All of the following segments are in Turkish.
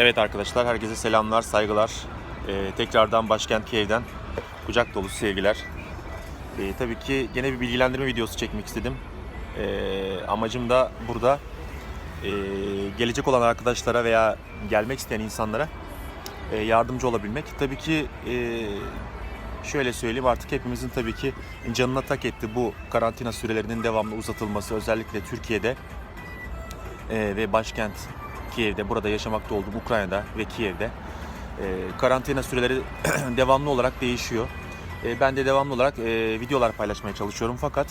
Evet arkadaşlar, herkese selamlar, saygılar. Ee, tekrardan başkent Kiev'den kucak dolusu sevgiler. Ee, tabii ki gene bir bilgilendirme videosu çekmek istedim. Ee, amacım da burada e, gelecek olan arkadaşlara veya gelmek isteyen insanlara e, yardımcı olabilmek. Tabii ki e, şöyle söyleyeyim artık hepimizin tabii ki canına tak etti bu karantina sürelerinin devamlı uzatılması özellikle Türkiye'de e, ve başkent Kiev'de, burada yaşamakta olduğum Ukrayna'da ve Kiev'de e, karantina süreleri devamlı olarak değişiyor. E, ben de devamlı olarak e, videolar paylaşmaya çalışıyorum fakat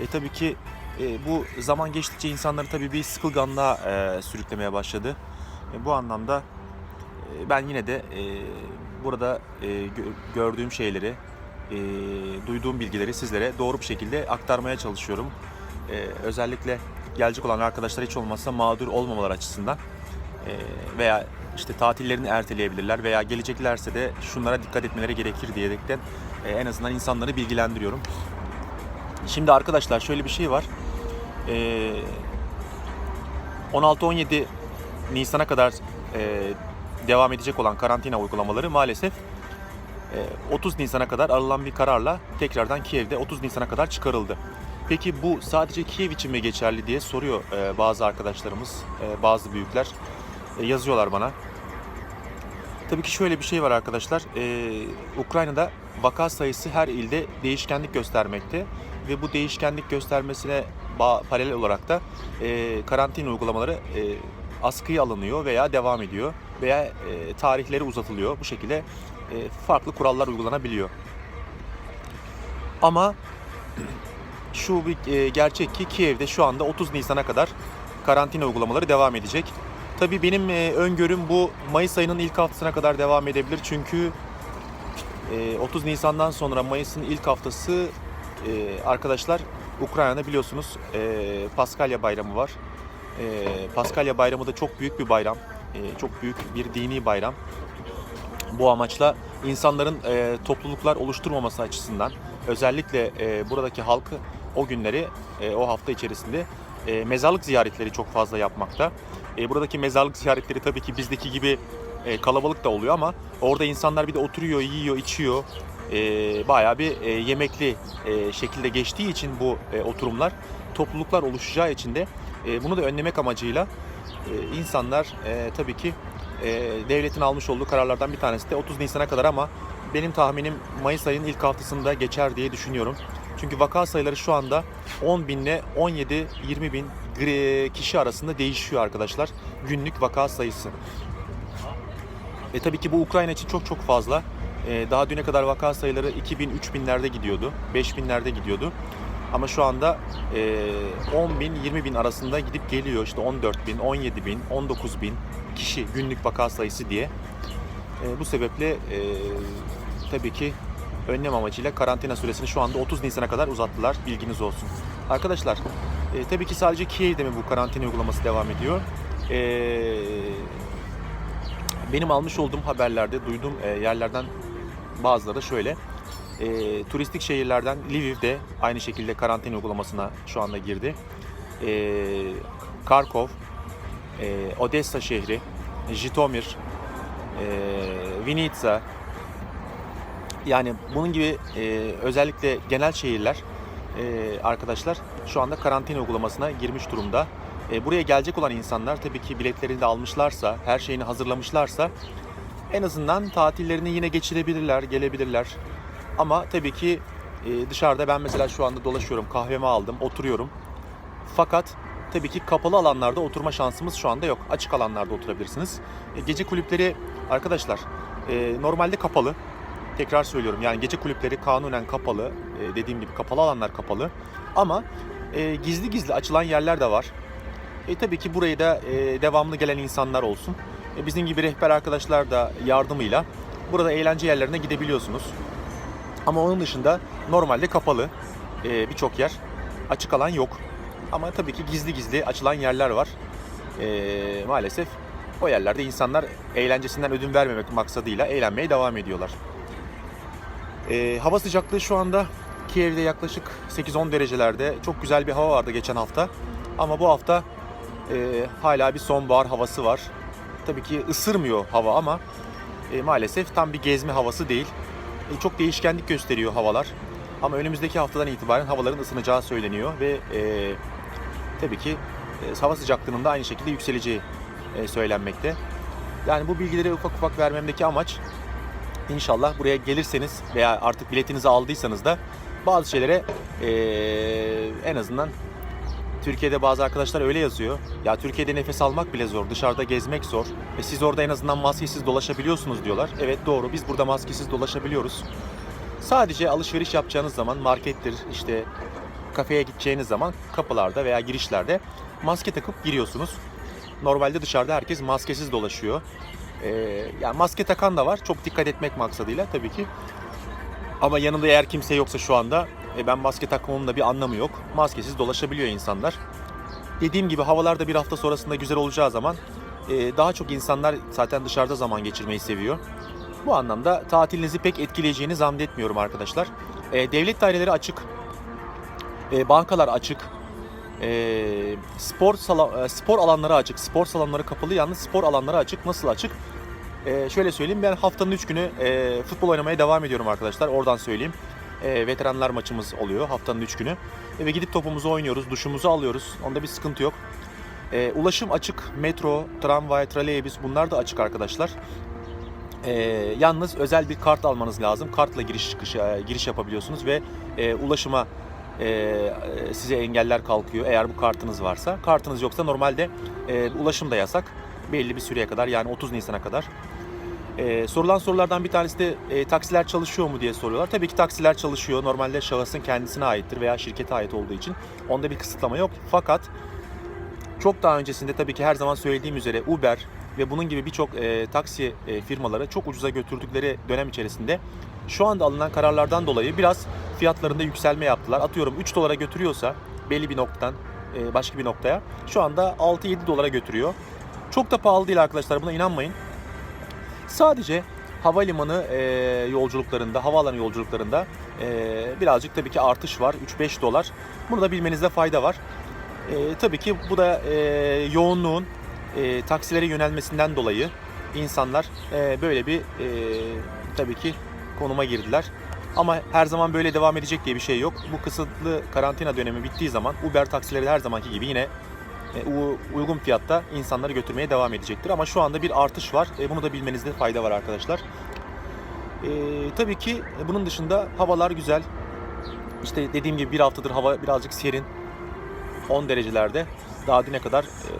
e, tabii ki e, bu zaman geçtikçe insanları tabii bir sıkılganlığa e, sürüklemeye başladı. E, bu anlamda e, ben yine de e, burada e, gö- gördüğüm şeyleri, e, duyduğum bilgileri sizlere doğru bir şekilde aktarmaya çalışıyorum. E, özellikle gelecek olan arkadaşlar hiç olmazsa mağdur olmamalar açısından veya işte tatillerini erteleyebilirler veya geleceklerse de şunlara dikkat etmeleri gerekir diyerekten e, en azından insanları bilgilendiriyorum. Şimdi arkadaşlar şöyle bir şey var. E, 16-17 Nisan'a kadar e, devam edecek olan karantina uygulamaları maalesef e, 30 Nisan'a kadar alınan bir kararla tekrardan Kiev'de 30 Nisan'a kadar çıkarıldı. Peki bu sadece Kiev için mi geçerli diye soruyor e, bazı arkadaşlarımız, e, bazı büyükler E, yazıyorlar bana. Tabii ki şöyle bir şey var arkadaşlar. E, Ukrayna'da vaka sayısı her ilde değişkenlik göstermekte ve bu değişkenlik göstermesine paralel olarak da e, karantina uygulamaları e, askıya alınıyor veya devam ediyor veya e, tarihleri uzatılıyor. Bu şekilde e, farklı kurallar uygulanabiliyor. Ama şu bir e, gerçek ki Kiev'de şu anda 30 Nisan'a kadar karantina uygulamaları devam edecek. Tabii benim e, öngörüm bu Mayıs ayının ilk haftasına kadar devam edebilir. Çünkü e, 30 Nisan'dan sonra Mayıs'ın ilk haftası e, arkadaşlar Ukrayna'da biliyorsunuz e, Paskalya bayramı var. E, Paskalya bayramı da çok büyük bir bayram. E, çok büyük bir dini bayram. Bu amaçla insanların e, topluluklar oluşturmaması açısından özellikle e, buradaki halkı o günleri e, o hafta içerisinde e, mezarlık ziyaretleri çok fazla yapmakta. E, buradaki mezarlık ziyaretleri tabii ki bizdeki gibi e, kalabalık da oluyor ama orada insanlar bir de oturuyor, yiyor, içiyor. E, bayağı bir e, yemekli e, şekilde geçtiği için bu e, oturumlar topluluklar oluşacağı için de e, bunu da önlemek amacıyla e, insanlar e, tabii ki e, devletin almış olduğu kararlardan bir tanesi de 30 Nisan'a kadar ama benim tahminim Mayıs ayının ilk haftasında geçer diye düşünüyorum. Çünkü vaka sayıları şu anda 10 bin ile 17-20 bin kişi arasında değişiyor arkadaşlar. Günlük vaka sayısı. E tabii ki bu Ukrayna için çok çok fazla. E, daha düne kadar vaka sayıları 2000-3000'lerde gidiyordu. 5000'lerde gidiyordu. Ama şu anda e, 10 bin 20 bin arasında gidip geliyor. İşte 14 bin, 17 bin, 19 bin kişi günlük vaka sayısı diye. E, bu sebeple e, tabii ki önlem amacıyla karantina süresini şu anda 30 Nisan'a kadar uzattılar. Bilginiz olsun. Arkadaşlar e, tabii ki sadece Kiev'de mi bu karantina uygulaması devam ediyor? E, benim almış olduğum haberlerde duyduğum e, yerlerden bazıları da şöyle. E, turistik şehirlerden Lviv'de aynı şekilde karantina uygulamasına şu anda girdi. E, Karkov, e, Odessa şehri, Jitomir, e, Vinica, yani bunun gibi e, özellikle genel şehirler e, arkadaşlar şu anda karantina uygulamasına girmiş durumda. E, buraya gelecek olan insanlar tabii ki biletlerini de almışlarsa, her şeyini hazırlamışlarsa en azından tatillerini yine geçirebilirler, gelebilirler. Ama tabii ki e, dışarıda ben mesela şu anda dolaşıyorum, kahvemi aldım, oturuyorum. Fakat tabii ki kapalı alanlarda oturma şansımız şu anda yok. Açık alanlarda oturabilirsiniz. E, gece kulüpleri arkadaşlar e, normalde kapalı. Tekrar söylüyorum yani gece kulüpleri kanunen kapalı. E, dediğim gibi kapalı alanlar kapalı. Ama e, gizli gizli açılan yerler de var. E, tabii ki buraya da e, devamlı gelen insanlar olsun. E, bizim gibi rehber arkadaşlar da yardımıyla burada eğlence yerlerine gidebiliyorsunuz. Ama onun dışında normalde kapalı e, birçok yer. Açık alan yok. Ama tabii ki gizli gizli açılan yerler var. E, maalesef o yerlerde insanlar eğlencesinden ödün vermemek maksadıyla eğlenmeye devam ediyorlar. E, hava sıcaklığı şu anda Kiev'de yaklaşık 8-10 derecelerde. Çok güzel bir hava vardı geçen hafta. Ama bu hafta e, hala bir sonbahar havası var. tabii ki ısırmıyor hava ama e, maalesef tam bir gezme havası değil. E, çok değişkenlik gösteriyor havalar. Ama önümüzdeki haftadan itibaren havaların ısınacağı söyleniyor ve e, tabii ki e, hava sıcaklığının da aynı şekilde yükseleceği e, söylenmekte. Yani bu bilgileri ufak ufak vermemdeki amaç inşallah buraya gelirseniz veya artık biletinizi aldıysanız da bazı şeylere e, en azından Türkiye'de bazı arkadaşlar öyle yazıyor. Ya Türkiye'de nefes almak bile zor, dışarıda gezmek zor. E siz orada en azından maskesiz dolaşabiliyorsunuz diyorlar. Evet doğru biz burada maskesiz dolaşabiliyoruz. Sadece alışveriş yapacağınız zaman markettir işte kafeye gideceğiniz zaman kapılarda veya girişlerde maske takıp giriyorsunuz. Normalde dışarıda herkes maskesiz dolaşıyor. Ee, yani maske takan da var. Çok dikkat etmek maksadıyla tabii ki. Ama yanında eğer kimse yoksa şu anda e, ben maske takmamın da bir anlamı yok. Maskesiz dolaşabiliyor insanlar. Dediğim gibi havalar da bir hafta sonrasında güzel olacağı zaman e, daha çok insanlar zaten dışarıda zaman geçirmeyi seviyor. Bu anlamda tatilinizi pek etkileyeceğini zannetmiyorum arkadaşlar. E, devlet daireleri açık. E, bankalar açık. E, spor sala- e, spor alanları açık. Spor salonları kapalı yalnız spor alanları açık. Nasıl açık? E, şöyle söyleyeyim ben haftanın 3 günü e, futbol oynamaya devam ediyorum arkadaşlar. Oradan söyleyeyim. E, veteranlar maçımız oluyor haftanın 3 günü. E, ve gidip topumuzu oynuyoruz, duşumuzu alıyoruz. Onda bir sıkıntı yok. E, ulaşım açık. Metro, tramvay, trolleybüs bunlar da açık arkadaşlar. E, yalnız özel bir kart almanız lazım. Kartla giriş çıkış e, giriş yapabiliyorsunuz ve e, ulaşıma e, size engeller kalkıyor eğer bu kartınız varsa. Kartınız yoksa normalde e, ulaşım da yasak. Belli bir süreye kadar yani 30 Nisan'a kadar. E, sorulan sorulardan bir tanesi de e, taksiler çalışıyor mu diye soruyorlar. Tabii ki taksiler çalışıyor. Normalde şahısın kendisine aittir veya şirkete ait olduğu için onda bir kısıtlama yok. Fakat çok daha öncesinde tabii ki her zaman söylediğim üzere Uber ve bunun gibi birçok e, taksi e, firmaları çok ucuza götürdükleri dönem içerisinde şu anda alınan kararlardan dolayı biraz fiyatlarında yükselme yaptılar. Atıyorum 3 dolara götürüyorsa belli bir noktadan e, başka bir noktaya şu anda 6-7 dolara götürüyor. Çok da pahalı değil arkadaşlar buna inanmayın. Sadece havalimanı e, yolculuklarında, havaalanı yolculuklarında e, birazcık tabii ki artış var. 3-5 dolar. Bunu da bilmenizde fayda var. E, tabii ki bu da e, yoğunluğun e, taksilere yönelmesinden dolayı insanlar e, böyle bir e, tabii ki konuma girdiler. Ama her zaman böyle devam edecek diye bir şey yok. Bu kısıtlı karantina dönemi bittiği zaman Uber taksileri her zamanki gibi yine e, uygun fiyatta insanları götürmeye devam edecektir. Ama şu anda bir artış var. E, bunu da bilmenizde fayda var arkadaşlar. E, tabii ki bunun dışında havalar güzel. İşte dediğim gibi bir haftadır hava birazcık serin. 10 derecelerde. Daha düne kadar e,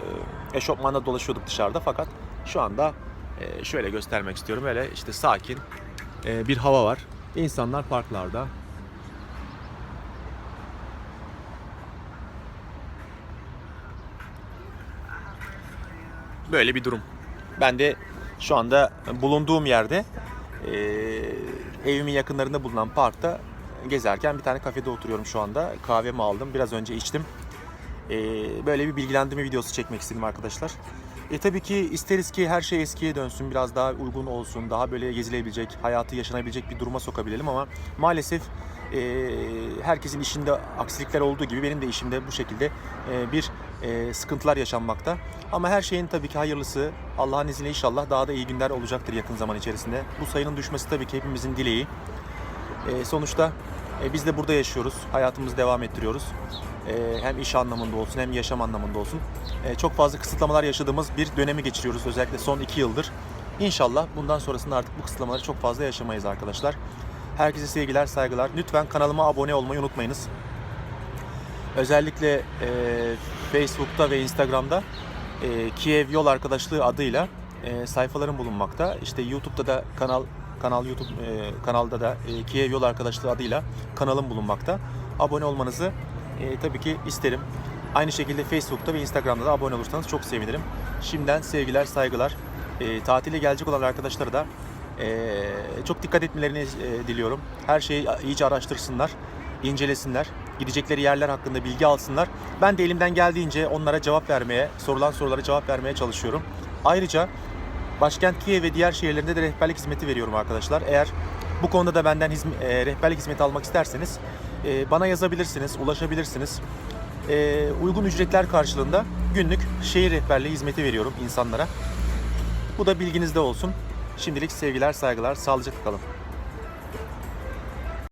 eşofmanla dolaşıyorduk dışarıda fakat şu anda e, şöyle göstermek istiyorum. Öyle işte sakin e, bir hava var. İnsanlar parklarda. Böyle bir durum. Ben de şu anda bulunduğum yerde e, evimin yakınlarında bulunan parkta gezerken bir tane kafede oturuyorum şu anda. Kahvemi aldım. Biraz önce içtim. E, böyle bir bilgilendirme videosu çekmek istedim arkadaşlar. E tabii ki isteriz ki her şey eskiye dönsün, biraz daha uygun olsun, daha böyle gezilebilecek, hayatı yaşanabilecek bir duruma sokabilelim ama maalesef e, herkesin işinde aksilikler olduğu gibi benim de işimde bu şekilde e, bir e, sıkıntılar yaşanmakta. Ama her şeyin tabii ki hayırlısı Allah'ın izniyle inşallah daha da iyi günler olacaktır yakın zaman içerisinde. Bu sayının düşmesi tabii ki hepimizin dileği. E, sonuçta e, biz de burada yaşıyoruz, hayatımızı devam ettiriyoruz. E, hem iş anlamında olsun hem yaşam anlamında olsun. E, çok fazla kısıtlamalar yaşadığımız bir dönemi geçiriyoruz özellikle son iki yıldır. İnşallah bundan sonrasında artık bu kısıtlamaları çok fazla yaşamayız arkadaşlar. Herkese sevgiler, saygılar. Lütfen kanalıma abone olmayı unutmayınız. Özellikle e, Facebook'ta ve Instagram'da e, Kiev Yol Arkadaşlığı adıyla e, sayfalarım bulunmakta. İşte YouTube'da da kanal kanal YouTube e, kanalda da e, Kiev Yol Arkadaşlığı adıyla kanalım bulunmakta. Abone olmanızı e, tabii ki isterim. Aynı şekilde Facebook'ta ve Instagram'da da abone olursanız çok sevinirim. Şimdiden sevgiler, saygılar. E, tatile gelecek olan arkadaşlara da e, çok dikkat etmelerini e, diliyorum. Her şeyi iyice araştırsınlar, incelesinler. Gidecekleri yerler hakkında bilgi alsınlar. Ben de elimden geldiğince onlara cevap vermeye, sorulan sorulara cevap vermeye çalışıyorum. Ayrıca başkent Kiev ve diğer şehirlerinde de rehberlik hizmeti veriyorum arkadaşlar. Eğer bu konuda da benden hizm- e, rehberlik hizmeti almak isterseniz e, bana yazabilirsiniz, ulaşabilirsiniz. E, uygun ücretler karşılığında günlük şehir rehberliği hizmeti veriyorum insanlara. Bu da bilginizde olsun. Şimdilik sevgiler, saygılar, sağlıcakla kalın.